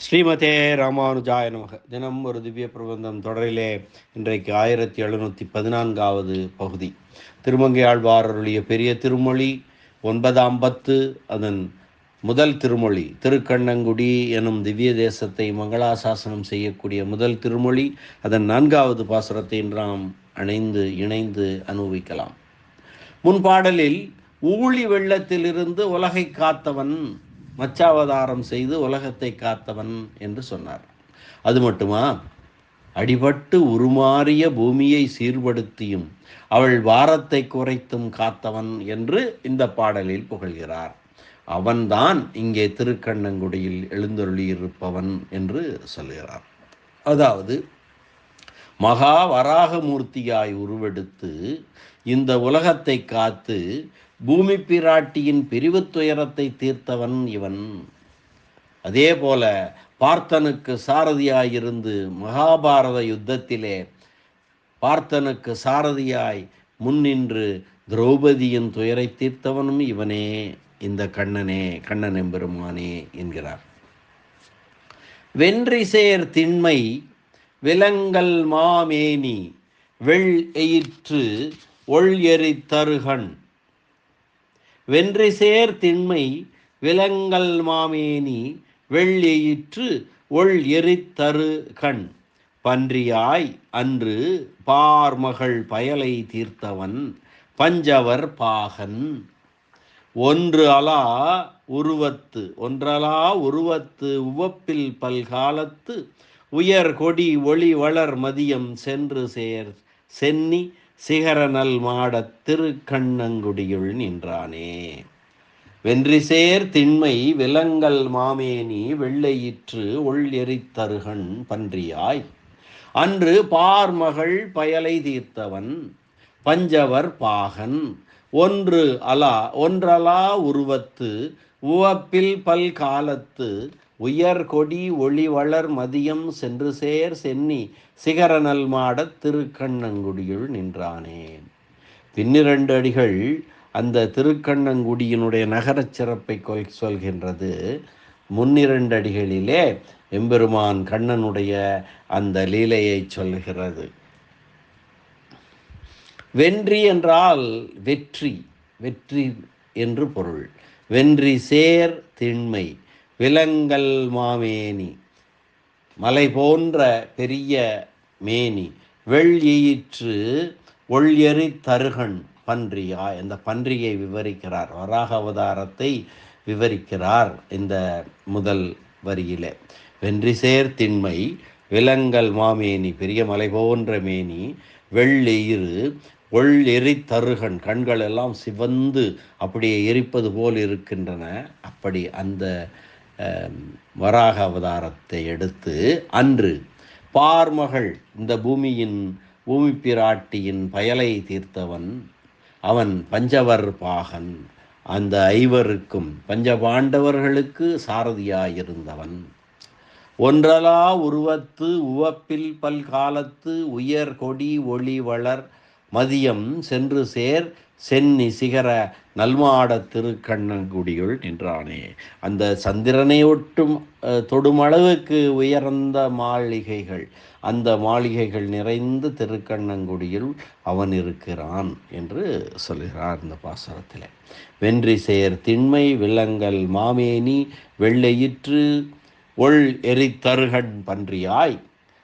ஸ்ரீமதே ராமானுஜாய நமக. தினம் ஒரு திவ்ய பிரபந்தம் தொடரிலே இன்றைக்கு ஆயிரத்தி எழுநூற்றி பதினான்காவது பகுதி. திருமங்கையாழ்வார் அருளிய பெரிய திருமொழி ஒன்பதாம் பத்து அதன் முதல் திருமொழி. திருக்கண்ணங்குடி எனும் திவ்ய தேசத்தை மங்களாசாசனம் செய்யக்கூடிய முதல் திருமொழி. அதன் நான்காவது பாசுரத்தை நாம் அணைந்து இணைந்து அனுபவிக்கலாம். முன்பாடலில் ஊழி வெள்ளத்திலிருந்து உலகை காத்தவன் மச்சாவதாரம் செய்து உலகத்தை காத்தவன் என்று சொன்னார். அது மட்டுமா? அடிபட்டு உருமாறிய பூமியை சீர்படுத்தியும் அவள் வாரத்தை குறைத்தும் காத்தவன் என்று இந்த பாடலில் புகழ்கிறார். அவன்தான் இங்கே திருக்கண்ணங்குடியில் எழுந்தருளியிருப்பவன் என்று சொல்கிறார். அதாவது மகா வராகமூர்த்தியாய் உருவெடுத்து இந்த உலகத்தை காத்து பூமி பிராட்டியின் பிரிவு துயரத்தை தீர்த்தவன் இவன். அதே போல பார்த்தனுக்கு சாரதியாயிருந்து மகாபாரத யுத்தத்திலே பார்த்தனுக்கு சாரதியாய் முன்னின்று திரௌபதியின் துயரை தீர்த்தவனும் இவனே. இந்த கண்ணனே கண்ணன் எம்பெருமானே என்கிறார். வென்றிசேர் திண்மை விலங்கல் மாமேனி வெள் எயிற்று ஒள் எரி தருகன் வென்றிசேர் திண்மை விலங்கல் மாமேனி வெள்ளியிற்று ஒள் எரித்தரு கண். பன்றியாய் அன்று பார்மகள் பயலை தீர்த்தவன் பஞ்சவர் பாகன். ஒன்று அலா உருவத்து ஒன்றலா உருவத்து உவப்பில் பல்காலத்து உயர் கொடி ஒளி வளர் மதியம் சென்று சேர் சென்னி சிகரநல் மாடத் திருக்கண்ணங்குடியுள் நின்றானே. வென்றிசேர் திண்மை விலங்கல் மாமேனி வெள்ளையிற்று ஒள் எரித்தருகன் பன்றியாய். அன்று பார்மகள் பயலை தீர்த்தவன் பஞ்சவர் பாகன். ஒன்று அலா ஒன்றலா உருவத்து உவப்பில் பல் காலத்து உயர் கொடி ஒளி வளர் மதியம் சென்று சேர் சென்னி சிகரநல் மாடத் திருக்கண்ணங்குடியுள் நின்றானே. பின்னிரண்டு அடிகள் அந்த திருக்கண்ணங்குடியினுடைய நகரச் சிறப்பை சொல்கின்றது. முன்னிரண்டு அடிகளிலே எம்பெருமான் கண்ணனுடைய அந்த லீலையை சொல்கிறது. வென்றி என்றால் வெற்றி வெற்றி என்று பொருள். வென்றி சேர் திண்மை விலங்கல் மாமேனி மலை போன்ற பெரிய மேனி வெள்ளியிற்று ஒள்யறி தருகன் பன்றியா இந்த பன்றியை விவரிக்கிறார். வராக அவதாரத்தை விவரிக்கிறார் இந்த முதல் வரியிலே. வென்றிசேர் திண்மை விலங்கல் மாமேனி பெரிய மலை போன்ற மேனி வெள்ளெயிறு ஒள் எரி தருகன் கண்கள் எல்லாம் சிவந்து அப்படியே எரிப்பது போல் இருக்கின்றன. அப்படி அந்த வராக அவதாரத்தை எடுத்து அன்று பார்மகள் இந்த பூமியின் பூமி பிராட்டியின் பயலை தீர்த்தவன் அவன் பஞ்சவர் பாகன். அந்த ஐவருக்கும் பஞ்சபாண்டவர்களுக்கு சாரதியாயிருந்தவன். ஒன்றலா உருவத்து உவப்பில் பல்காலத்து உயர் கொடி ஒளி வளர் மதியம் சென்று சேர் சென்னி சிகர நல்மாட திருக்கண்ணங்குடியுள் நின்றானே. அந்த சந்திரனை ஒட்டும் தொடுமளவுக்கு உயர்ந்த மாளிகைகள் அந்த மாளிகைகள் நிறைந்த திருக்கண்ணங்குடியில் அவன் இருக்கிறான் என்று சொல்கிறார் இந்த பாசனத்தில் வென்றி செயர் திண்மை விலங்கல் மாமேனி வெள்ளையிற்று ஒள் எரித்தருகன் பன்றியாய்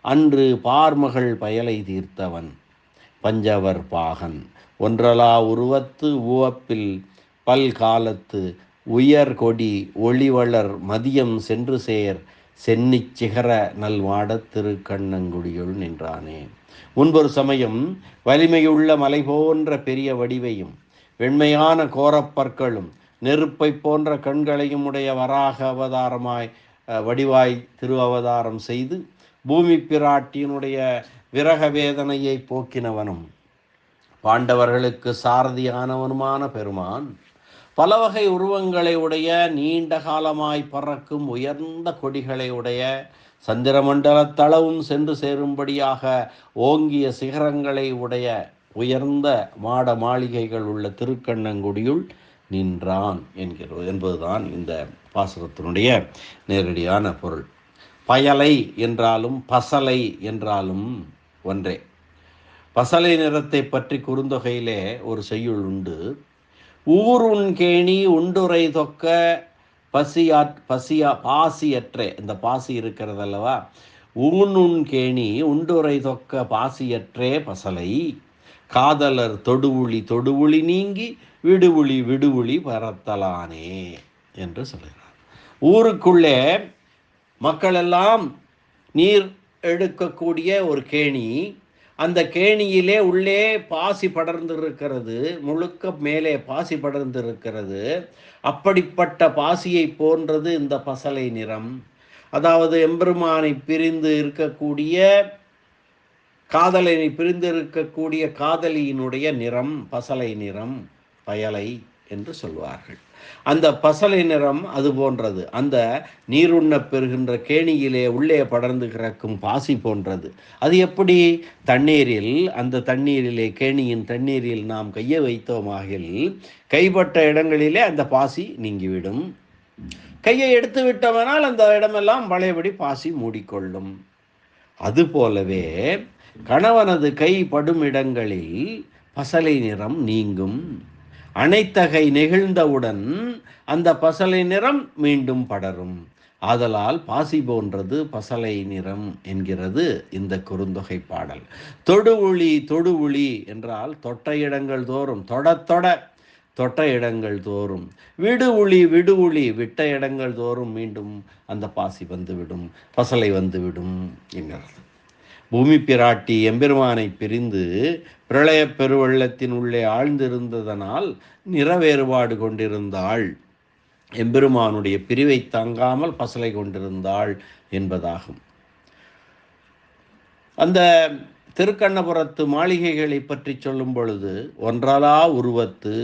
அன்று பார்மகள் பயலை தீர்த்தவன் பஞ்சவர் பாகன். ஒன்றலா உருவத்து உவப்பில் பல் காலத்து உயர் கொடி ஒளிவளர் மதியம் சென்று சேர் சென்னிச் சிகர நல்வாடத் திருக்கண்ணங்குடியுள் நின்றானே. முன்பொரு சமயம் வலிமையுள்ள மலை போன்ற பெரிய வடிவையும் வெண்மையான கோரப்பற்களும் நெருப்பை போன்ற கண்களையும் உடைய வராக அவதாரமாய் வடிவாய் திரு அவதாரம் செய்து பூமி பிராட்டியினுடைய விரக வேதனையை போக்கினவனும் பாண்டவர்களுக்கு சாரதியானவனுமான பெருமான் பல வகை உருவங்களை உடைய நீண்ட காலமாய் பறக்கும் உயர்ந்த கொடிகளை உடைய சந்திரமண்டல தளவும் சென்று சேரும்படியாக ஓங்கிய சிகரங்களை உடைய உயர்ந்த மாட மாளிகைகள் உள்ள திருக்கண்ணங்குடியுள் நின்றான் என்கிறோம் என்பதுதான் இந்த பாசுரத்தினுடைய நேரடியான பொருள். பயலை என்றாலும் பசலை என்றாலும் ஒன்றே. பசலை நிறத்தை பற்றி குறுந்தொகையிலே ஒரு செய்யுள் உண்டு. ஊருண் கேணி உண்டுரை தொக்க பசியா பசியா பாசியற்றே இந்த பாசி இருக்கிறது அல்லவா ஊனுண் கேணி உண்டுரை தொக்க பாசியற்றே பசலை. காதலர் தொடுவுளி தொடுவுளி நீங்கி விடுவுளி விடுவுளி பரத்தலானே என்று சொல்கிறார். ஊருக்குள்ளே மக்களெல்லாம் நீர் எடுக்கக்கூடிய ஒரு கேணி அந்த கேணியிலே உள்ளே பாசி படர்ந்திருக்கிறது முழுக்க மேலே பாசி படர்ந்திருக்கிறது. அப்படிப்பட்ட பாசியை போன்றது இந்த பசலை நிறம். அதாவது எம்பெருமானை பிரிந்து இருக்கக்கூடிய காதலனை பிரிந்து இருக்கக்கூடிய காதலியினுடைய நிறம் பசலை நிறம் பயலை என்று சொல்வார்கள். அந்த பசலை நிறம் அது போன்றது. அந்த நீருண்ண பெறுகின்ற கேணியிலே உள்ளே படர்ந்து கிடக்கும் பாசி போன்றது. அது எப்படி? தண்ணீரில் அந்த தண்ணீரிலே கேணியின் தண்ணீரில் நாம் கையை வைத்தோமாகில் கைப்பட்ட இடங்களிலே அந்த பாசி நீங்கிவிடும். கையை எடுத்து விட்டவனால் அந்த இடமெல்லாம் பழையபடி பாசி மூடிக்கொள்ளும். அதுபோலவே கணவனது கை படும் இடங்களில் பசலை நிறம் நீங்கும். அனைத்தகை நெகிழ்ந்தவுடன் அந்த பசலை நிறம் மீண்டும் படரும். ஆதலால் பாசி போன்றது பசலை நிறம் என்கிறது இந்த குறுந்தொகை பாடல். தொடுவுளி தொடுவுளி என்றால் தொட்ட இடங்கள் தோறும் தொட தொட தொட்ட இடங்கள் தோறும். விடு உளி விடு உளி விட்ட இடங்கள் தோறும் மீண்டும் அந்த பாசி வந்துவிடும் பசலை வந்துவிடும் என்கிறது. பூமி பிராட்டி எம்பெருமானை பிரிந்து பிரளய பெருவெள்ளத்தின் உள்ளே ஆழ்ந்திருந்ததனால் நிற வேறுபாடு கொண்டிருந்தாள். எம்பெருமானுடைய பிரிவை தாங்காமல் பசலை கொண்டிருந்தாள் என்பதாகும். அந்த திருக்கண்ணபுரத்து மாளிகைகளை பற்றி சொல்லும் பொழுது ஒன்றலா உருவத்து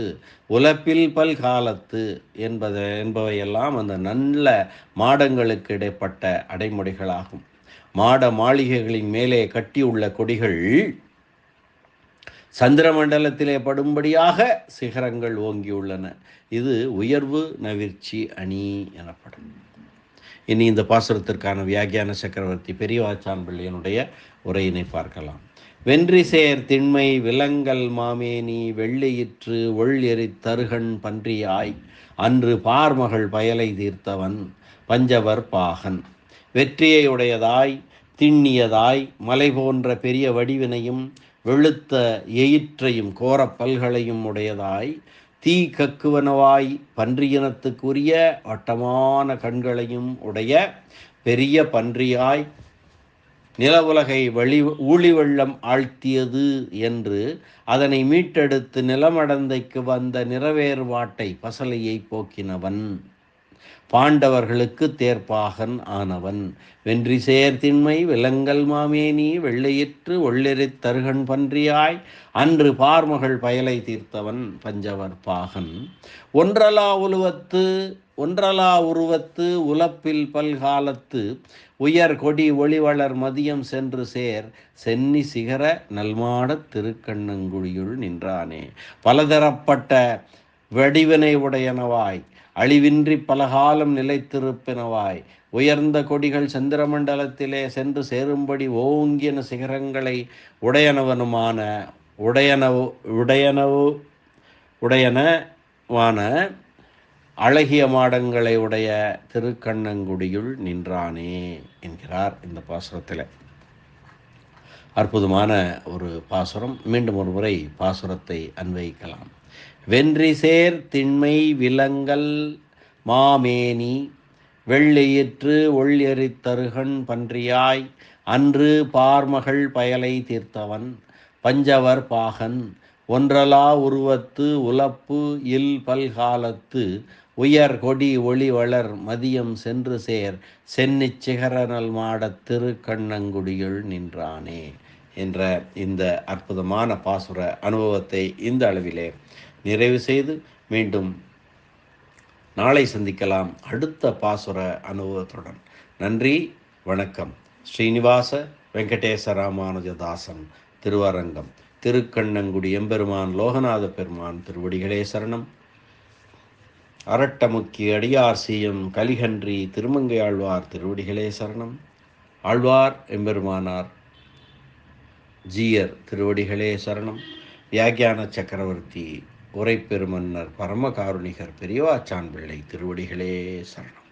உலப்பில் பல் காலத்து என்பதை என்பவையெல்லாம் அந்த நல்ல மாடங்களுக்கு இடைப்பட்ட அடைமொழிகளாகும். மாட மாளிகைகளின் மேலே கட்டியுள்ள கொடிகள் சந்திரமண்டலத்திலே படும்படியாக சிகரங்கள் ஓங்கியுள்ளன. இது உயர்வு நவிர்ச்சி அணி எனப்படும். இனி இந்த பாசுரத்திற்கான வியாகியான சக்கரவர்த்தி பெரியவாச்சான் பிள்ளையனுடைய உரையினை பார்க்கலாம். வென்றி சேர் திண்மை விலங்கல் மாமேனி வெள்ளியிற்று ஒள் எரி தருகன் பன்றியாய் அன்று பார்மகள் பயலை தீர்த்தவன் பஞ்சவர் பாகன். வெற்றியை உடையதாய் திண்ணியதாய் மலை போன்ற பெரிய வடிவினையும் வெளுத்த எயிற்றையும் கோரப்பல்களையும் உடையதாய் தீ கக்குவனவாய் பன்றியினத்துக்குரிய வட்டமான கண்களையும் உடைய பெரிய பன்றியாய் நிலவுலகை வழி ஊழி வெள்ளம் ஆழ்த்தியது என்று அதனை மீட்டெடுத்து நிலமடந்தைக்கு வந்த நிறவேறுபாட்டை பசலையை போக்கினவன். பாண்டவர்களுக்கு தேர்ப்பாகன் ஆனவன். வென்றி சேர்த்தின்மை விலங்கல் மாமேனி வெள்ளையிற்று ஒள்ளெறித் தருகன் பன்றியாய். அன்று பார்மகள் பயலை தீர்த்தவன் பஞ்சவர் பாகன். ஒன்றலா உருவத்து ஒன்றலா உருவத்து உலப்பில் பல்காலத்து. உயர் கொடி ஒளிவளர் மதியம் சென்று சேர் சென்னி சிகர நல்மாடத் திருக்கண்ணங்குழியுள் நின்றானே. பலதரப்பட்ட வடிவினை உடையனவாய். அழிவின்றி பலகாலம் நிலைத்திருப்பினவாய். உயர்ந்த கொடிகள் சந்திரமண்டலத்திலே சென்று சேரும்படி ஓங்கின சிகரங்களை உடையனவனுமான உடையனவு உடையனவு உடையனவான அழகிய மாடங்களை உடைய திருக்கண்ணங்குடியுள் நின்றானே என்கிறார் இந்த பாசுரத்தில். அற்புதமான ஒரு பாசுரம். மீண்டும் ஒரு முறை பாசுரத்தை அன்வயிக்கலாம். வென்றி சேர் திண்மை விலங்கல் மாமேனி வெள்ளியிற்று ஒள்ளியறித்தருகன் பன்றியாய் அன்று பார்மகள் பயலை தீர்த்தவன் பஞ்சவர் பாகன் ஒன்றலா உருவத்து உலப்பு இல் பல்காலத்து உயர் கொடி ஒளி வளர் மதியம் சென்று சேர் சென்னிச் சிகரனல் மாடத் திருக்கண்ணங்குடியுள் நின்றானே. என்ற இந்த அற்புதமான பாசுர அனுபவத்தை இந்த அளவிலே நிறைவு செய்து மீண்டும் நாளை சந்திக்கலாம் அடுத்த பாசுர அனுபவத்துடன். நன்றி வணக்கம். ஸ்ரீனிவாச வெங்கடேச ராமானுஜதாசன் திருவரங்கம். திருக்கண்ணங்குடி எம்பெருமான் லோகநாத பெருமான் திருவடிகளே சரணம். அரட்டமுக்கி அடியார் சீயம் கலிகன்றி திருமங்கையாழ்வார் திருவடிகளே சரணம். ஆழ்வார் எம்பெருமானார் ஜீயர் திருவடிகளே சரணம். வியாக்கியான சக்கரவர்த்தி உரைப்பெருமன்னர் பரமகாருணிகர் பெரியவாச்சான் பிள்ளை திருவடிகளே சரணம்.